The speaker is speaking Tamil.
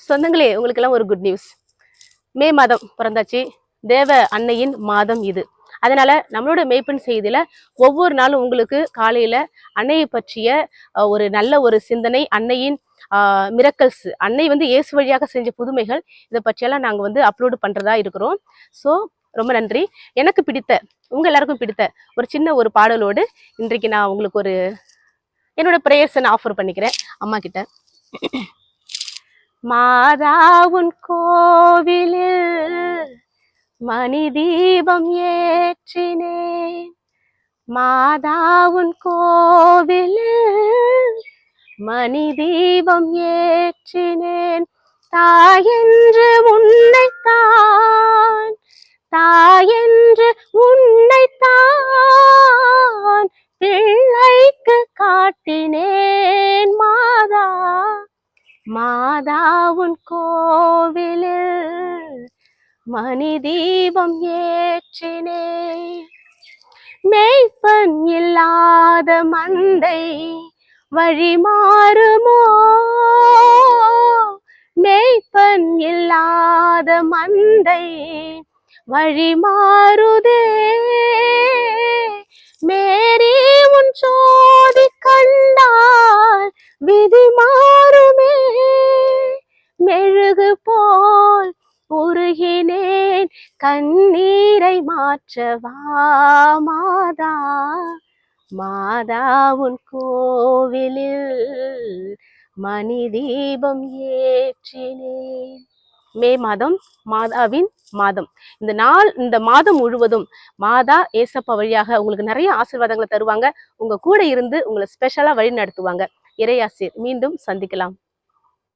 சொந்தங்களே உங்களுக்கெல்லாம் ஒரு குட் நியூஸ் மே மாதம் பிறந்தாச்சு. தேவ அன்னையின் மாதம் இது. அதனால நம்மளோட மேய்ப்பன் செய்தியில ஒவ்வொரு நாளும் உங்களுக்கு காலையில அன்னையை பற்றிய ஒரு நல்ல ஒரு சிந்தனை அன்னையின் மிரக்கல்ஸ் அன்னை வந்து இயேசு வழியாக செஞ்ச புதுமைகள் இதை பற்றியெல்லாம் நாங்கள் வந்து அப்லோடு பண்ணுறதா இருக்கிறோம். ஸோ ரொம்ப நன்றி. எனக்கு பிடித்த உங்க எல்லாருக்கும் பிடித்த ஒரு சின்ன ஒரு பாடலோடு இன்றைக்கு நான் உங்களுக்கு ஒரு என்னோட ப்ரேயர்ஸை நான் ஆஃபர் பண்ணிக்கிறேன். அம்மா கிட்ட. மாதா உன் கோவிலில் மணி தீபம் ஏற்றினேன். மாதா உன் கோவிலில் மணி தீபம் ஏற்றினேன் தாயென்று உன்னைத்தான் தாயென்று உன்னைத்தான் பிள்ளைக்கு காட்டினேன். மாதா உன் கோவிலில் மணி தீபம் ஏற்றினே மெய்ப்பன் இல்லாத மந்தை வழி மாறுமோ மெய்ப்பன் இல்லாத மந்தை வழி மாறுதே உருகினேன் கண்ணீரை மாற்றவா மாதா? மாதா உன் கோவிலில் மணி தீபம் ஏற்றினேன். மே மாதம் மாதாவின் மாதம். இந்த நாள் இந்த மாதம் முழுவதும் மாதா ஏசப்பா வழியாக உங்களுக்கு நிறைய ஆசீர்வாதங்களை தருவாங்க. உங்க கூட இருந்து உங்களை ஸ்பெஷலா வழி நடத்துவாங்க இறையாசிர் மீண்டும் சந்திக்கலாம்.